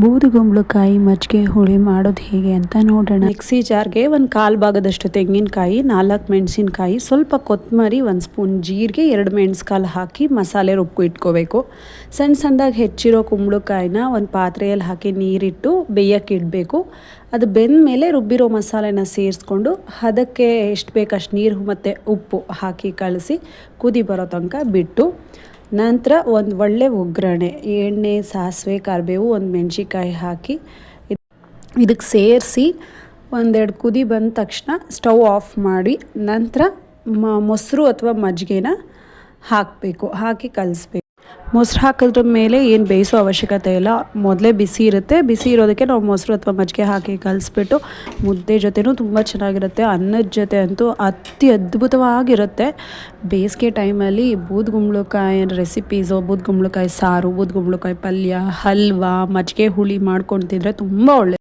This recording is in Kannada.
ಬೂದುಗುಂಬಳಕಾಯಿ ಮಜ್ಜಿಗೆ ಹುಳಿ ಮಾಡೋದು ಹೇಗೆ ಅಂತ ನೋಡೋಣ. ಮಿಕ್ಸಿ ಜಾರ್ಗೆ ಒಂದು ಕಾಲು ಭಾಗದಷ್ಟು ತೆಂಗಿನಕಾಯಿ, ನಾಲ್ಕು ಮೆಣಸಿನಕಾಯಿ, ಸ್ವಲ್ಪ ಕೊತ್ತಂಬರಿ ಒಂದು ಸ್ಪೂನ್ ಜೀರಿಗೆ, ಎರಡು ಮೆಣಸ್ಕಾಲು ಹಾಕಿ ಮಸಾಲೆ ರುಬ್ಬು ಇಟ್ಕೋಬೇಕು. ಸಣ್ಣ ಸಣ್ಣದಾಗಿ ಹೆಚ್ಚಿರೋ ಕುಂಬಳಕಾಯಿನ ಒಂದು ಪಾತ್ರೆಯಲ್ಲಿ ಹಾಕಿ ನೀರಿಟ್ಟು ಬೇಯಕ್ಕೆ ಇಡಬೇಕು. ಅದು ಬೆಂದ ಮೇಲೆ ರುಬ್ಬಿರೋ ಮಸಾಲೆನ ಸೇರಿಸ್ಕೊಂಡು ಅದಕ್ಕೆ ಎಷ್ಟು ಬೇಕಷ್ಟು ನೀರು ಮತ್ತು ಉಪ್ಪು ಹಾಕಿ ಕಳಿಸಿ ಕುದಿ ಬರೋ ತನಕ ಬಿಟ್ಟು ನಂತರ ಒಂದು ಒಳ್ಳೆ ಒಗ್ಗರಣೆ, ಎಣ್ಣೆ, ಸಾಸಿವೆ, ಕರಿಬೇವು, ಒಂದು ಮೆಣಸಿಕಾಯಿ ಹಾಕಿ ಇದಕ್ಕೆ ಸೇರಿಸಿ ಒಂದೆರಡು ಕುದಿ ಬಂದ ತಕ್ಷಣ ಸ್ಟವ್ ಆಫ್ ಮಾಡಿ ನಂತರ ಮೊಸರು ಅಥವಾ ಮಜ್ಜಿಗೆನ ಹಾಕಬೇಕು, ಹಾಕಿ ಕಲಿಸ್ಬೇಕು. ಮೊಸರು ಹಾಕಿದ್ರ ಮೇಲೆ ಏನು ಬೇಯಿಸೋ ಅವಶ್ಯಕತೆ ಇಲ್ಲ. ಮೊದಲೇ ಬಿಸಿ ಇರುತ್ತೆ. ಬಿಸಿ ಇರೋದಕ್ಕೆ ನಾವು ಮೊಸರು ಅಥವಾ ಮಜ್ಜಿಗೆ ಹಾಕಿ ಕಲಿಸ್ಬಿಟ್ಟು ಮುದ್ದೆ ಜೊತೆನೂ ತುಂಬ ಚೆನ್ನಾಗಿರುತ್ತೆ. ಅನ್ನದ ಜೊತೆ ಅಂತೂ ಅತಿ ಅದ್ಭುತವಾಗಿರುತ್ತೆ. ಬೇಸಿಗೆ ಟೈಮಲ್ಲಿ ಬೂದ್ಗುಂಬಳಕಾಯಿ ರೆಸಿಪೀಸು ಬೂದ್ಗುಂಬಳಕಾಯಿ ಸಾರು ಬೂದ್ಗುಂಬಳಕಾಯಿ ಪಲ್ಯ, ಹಲ್ವಾ, ಮಜ್ಜಿಗೆ ಹುಳಿ ಮಾಡ್ಕೊಂಡು ತಿಂದರೆ ತುಂಬ ಒಳ್ಳೆ